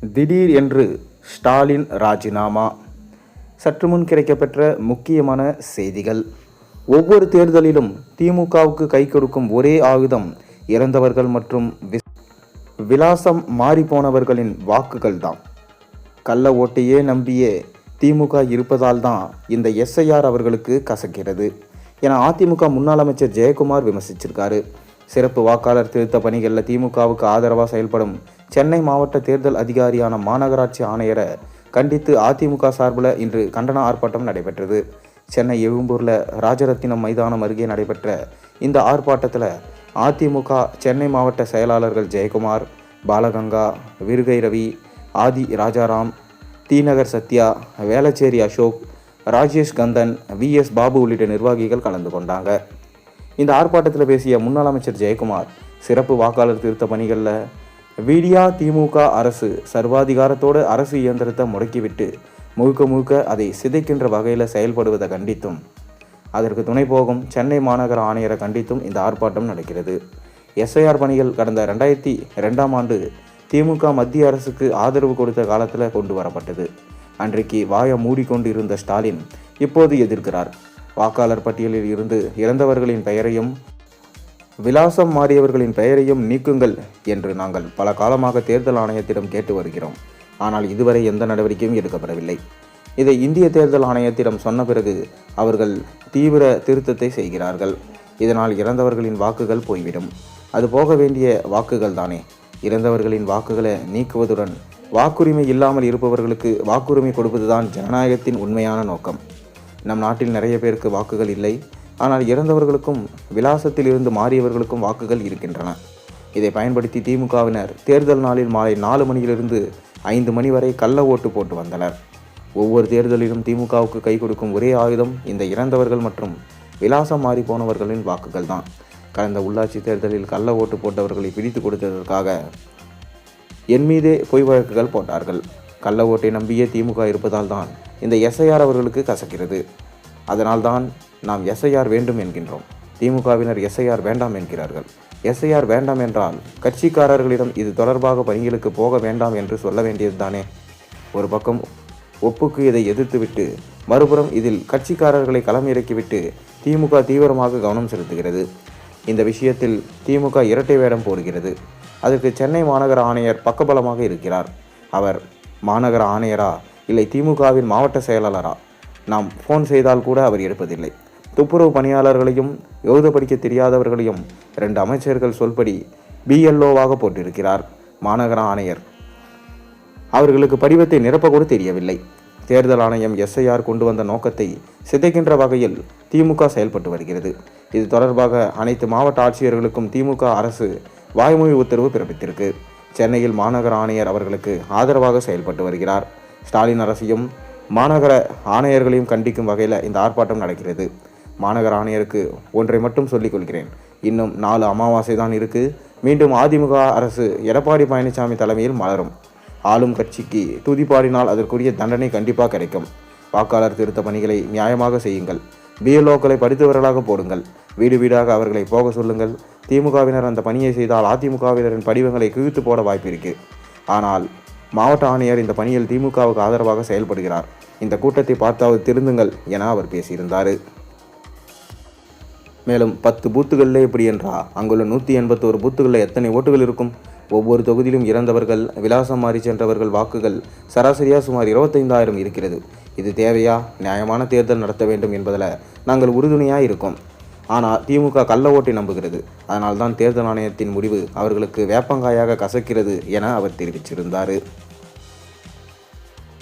திடீர் என்று ஸ்டாலின் ராஜினாமா. சற்று முன் கிடைக்கப்பெற்ற முக்கியமான செய்திகள். ஒவ்வொரு தேர்தலிலும் திமுகவுக்கு கை கொடுக்கும் ஒரே ஆயுதம் இறந்தவர்கள் மற்றும் வி- விலாசம் மாறிப்போனவர்களின் வாக்குகள் தான். கள்ள ஓட்டையே நம்பியே திமுக இருப்பதால் தான் இந்த எஸ்ஐஆர் அவர்களுக்கு கசக்கிறது என அதிமுக முன்னாள் அமைச்சர் ஜெயக்குமார் விமர்சிச்சிருக்காரு. சிறப்பு வாக்காளர் திருத்த பணிகளில் திமுகவுக்கு ஆதரவாக செயல்படும் சென்னை மாவட்ட தேர்தல் அதிகாரியான மாநகராட்சி ஆணையரை கண்டித்து அதிமுக சார்பில் இன்று கண்டன ஆர்ப்பாட்டம் நடைபெற்றது. சென்னை எழும்பூரில் ராஜரத்தினம் மைதானம் அருகே நடைபெற்ற இந்த ஆர்ப்பாட்டத்தில் அதிமுக சென்னை மாவட்ட செயலாளர்கள் ஜெயக்குமார் பாலகங்கா விருகை ரவி ஆதி ராஜாராம் தீநகர் சத்யா வேளச்சேரி அசோக் ராஜேஷ் கந்தன் வி எஸ் பாபு உள்ளிட்ட நிர்வாகிகள் கலந்து கொண்டாங்க. இந்த ஆர்ப்பாட்டத்தில் பேசிய முன்னாள் அமைச்சர் ஜெயக்குமார் சிறப்பு வாக்காளர் திருத்த பணிகளில் விடியா திமுக அரசு சர்வாதிகாரத்தோடு அரசு இயந்திரத்தை முடக்கிவிட்டு முழுக்க முழுக்க அதை சிதைக்கின்ற வகையில் செயல்படுவதை கண்டித்தும் அதற்கு துணை போகும் சென்னை மாநகர ஆணையரை கண்டித்தும் இந்த ஆர்ப்பாட்டம் நடக்கிறது. எஸ்ஐஆர் பணிகள் கடந்த ரெண்டாயிரத்தி ரெண்டாம் ஆண்டு திமுக மத்திய அரசுக்கு ஆதரவு கொடுத்த காலத்தில் கொண்டு வரப்பட்டது. அன்றைக்கு வாயை மூடிக்கொண்டு இருந்த ஸ்டாலின் இப்போது எதிர்க்கிறார். வாக்காளர் பட்டியலில் இருந்து இறந்தவர்களின் பெயரையும் விலாசம் மாறியவர்களின் பெயரையும் நீக்குங்கள் என்று நாங்கள் பல காலமாக தேர்தல் ஆணையத்திடம் கேட்டு வருகிறோம். ஆனால் இதுவரை எந்த நடவடிக்கையும் எடுக்கப்படவில்லை. இதை இந்திய தேர்தல் ஆணையத்திடம் சொன்ன பிறகு அவர்கள் தீவிர திருத்தத்தை செய்கிறார்கள். இதனால் இறந்தவர்களின் வாக்குகள் போய்விடும். அது போக வேண்டிய வாக்குகள் தானே? இறந்தவர்களின் வாக்குகளை நீக்குவதுடன் வாக்குரிமை இல்லாமல் இருப்பவர்களுக்கு வாக்குரிமை கொடுப்பதுதான் ஜனநாயகத்தின் உண்மையான நோக்கம். நம் நாட்டில் நிறைய பேருக்கு வாக்குகள் இல்லை. ஆனால் இறந்தவர்களுக்கும் விலாசத்தில் இருந்து மாறியவர்களுக்கும் வாக்குகள் இருக்கின்றன. இதை பயன்படுத்தி திமுகவினர் தேர்தல் நாளில் மாலை நாலு மணியிலிருந்து ஐந்து மணி வரை கள்ள ஓட்டு போட்டு வந்தனர். ஒவ்வொரு தேர்தலிலும் திமுகவுக்கு கை கொடுக்கும் ஒரே ஆயுதம் இந்த இறந்தவர்கள் மற்றும் விலாசம் மாறி போனவர்களின் வாக்குகள் தான். கடந்த உள்ளாட்சி தேர்தலில் கள்ள ஓட்டு போட்டவர்களை பிடித்து கொடுத்ததற்காக என் மீதே பொய் வழக்குகள் போட்டார்கள். கள்ள ஓட்டை நம்பியே திமுக இருப்பதால் தான் இந்த எஸ்ஐஆர் அவர்களுக்கு கசக்கிறது. அதனால்தான் நாம் எஸ்ஐஆர் வேண்டும் என்கின்றோம். திமுகவினர் எஸ்ஐஆர் வேண்டாம் என்கிறார்கள். எஸ்ஐஆர் வேண்டாம் என்றால் கட்சிக்காரர்களிடம் இது தொடர்பாக பணிகளுக்கு போக வேண்டாம் என்று சொல்ல வேண்டியதுதானே? ஒரு பக்கம் ஒப்புக்கு இதை எதிர்த்துவிட்டு மறுபுறம் இதில் கட்சிக்காரர்களை களம் இறக்கிவிட்டு திமுக தீவிரமாக கவனம் செலுத்துகிறது. இந்த விஷயத்தில் திமுக இரட்டை வேடம் போடுகிறது. அதற்கு சென்னை மாநகர ஆணையர் பக்கபலமாக இருக்கிறார். அவர் மாநகர ஆணையரா இல்லை திமுகவின் மாவட்ட செயலாளரா? நாம் ஃபோன் செய்தால் கூட அவர் எடுப்பதில்லை. துப்புரவு பணியாளர்களையும் எழுத படிக்க தெரியாதவர்களையும் ரெண்டு அமைச்சர்கள் சொல்படி பிஎல்ஓவாக போட்டிருக்கிறார் மாநகர ஆணையர். அவர்களுக்கு படிவத்தை நிரப்ப கூட தெரியவில்லை. தேர்தல் ஆணையம் எஸ்ஐஆர் கொண்டு வந்த நோக்கத்தை சிதைக்கின்ற வகையில் திமுக செயல்பட்டு வருகிறது. இது தொடர்பாக அனைத்து மாவட்ட ஆட்சியர்களுக்கும் திமுக அரசு வாய்மொழி உத்தரவு பிறப்பித்திருக்கு. சென்னையில் மாநகர ஆணையர் அவர்களுக்கு ஆதரவாக செயல்பட்டு வருகிறார். ஸ்டாலின் அரசையும் மாநகர ஆணையர்களையும் கண்டிக்கும் வகையில் இந்த ஆர்ப்பாட்டம் நடக்கிறது. மாநகர ஆணையருக்கு ஒன்றை மட்டும் சொல்லிக் கொள்கிறேன். இன்னும் நாலு அமாவாசை தான் இருக்கு. மீண்டும் அதிமுக அரசு எடப்பாடி பழனிசாமி தலைமையில் மலரும். ஆளும் கட்சிக்கு துதிப்பாடினால் அதற்குரிய தண்டனை கண்டிப்பாக கிடைக்கும். வாக்காளர் திருத்த பணிகளை நியாயமாக செய்யுங்கள். பிஎல்ஓக்களை படித்தவர்களாக போடுங்கள். வீடு வீடாக அவர்களை போக சொல்லுங்கள். திமுகவினர் அந்த பணியை செய்தால் அதிமுகவினரின் படிவங்களை கிழித்து போட வாய்ப்பு இருக்கு. ஆனால் மாவட்ட ஆணையர் இந்த பணியில் திமுகவுக்கு ஆதரவாக செயல்படுகிறார். இந்த கூட்டத்தை பார்த்தாவது திருந்துங்கள் என அவர் பேசியிருந்தார். மேலும் பத்து பூத்துகளில் எப்படி என்றா? அங்குள்ள நூற்றி எண்பத்தோரு பூத்துகளில் எத்தனை ஓட்டுகள் இருக்கும்? ஒவ்வொரு தொகுதியிலும் இறந்தவர்கள் விலாசம் மாறி சென்றவர்கள் வாக்குகள் சராசரியாக சுமார் இருபத்தைந்தாயிரம் இருக்கிறது. இது தேவையா? நியாயமான தேர்தல் நடத்த வேண்டும் என்பதில் நாங்கள் உறுதுணையாக இருக்கோம். ஆனால் திமுக கள்ள ஓட்டை நம்புகிறது. அதனால்தான் தேர்தல் ஆணையத்தின் முடிவு அவர்களுக்கு வேப்பங்காயாக கசக்கிறது என அவர் தெரிவிச்சிருந்தார்